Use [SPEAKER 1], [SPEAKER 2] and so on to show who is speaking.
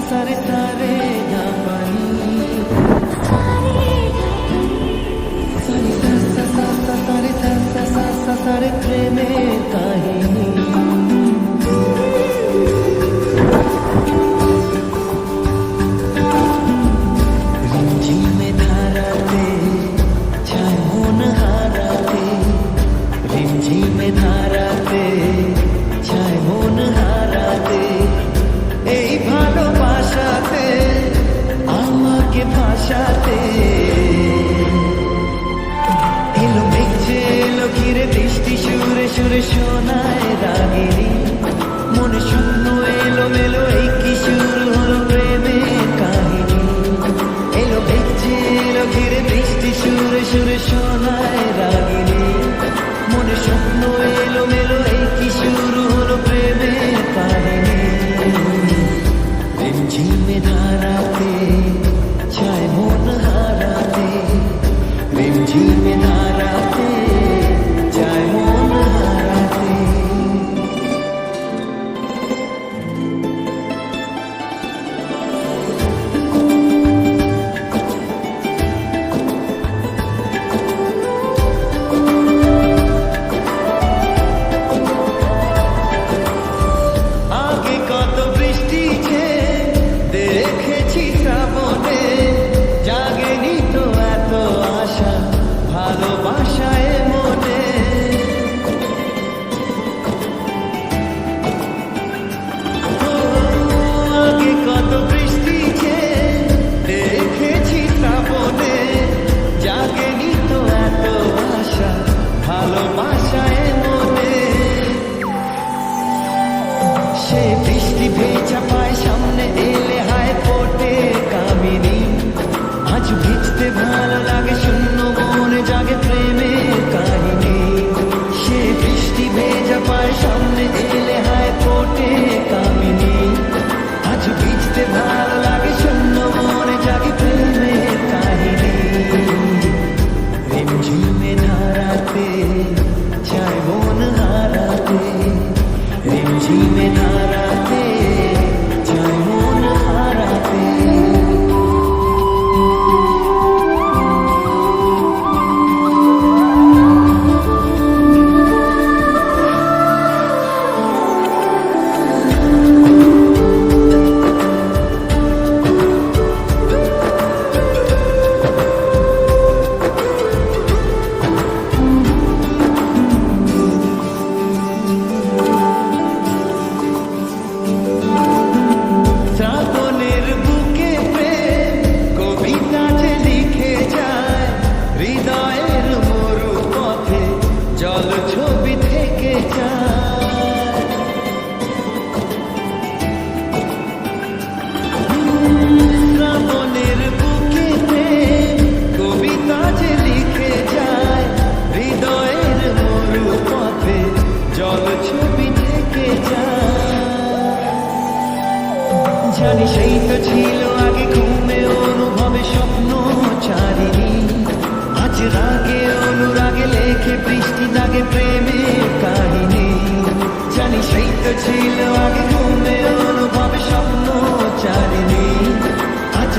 [SPEAKER 1] sasaretare সাথে hecha paisa. জানি সেই তো ছিল আগে ঘুমে অনুভবে স্বপ্ন আজ রাগে অনুরাগে লেখে বৃষ্টি দাগে প্রেমে কাহিনী। জানি সেই তো ছিল আগে ঘুমে অনুভবে স্বপ্ন আজ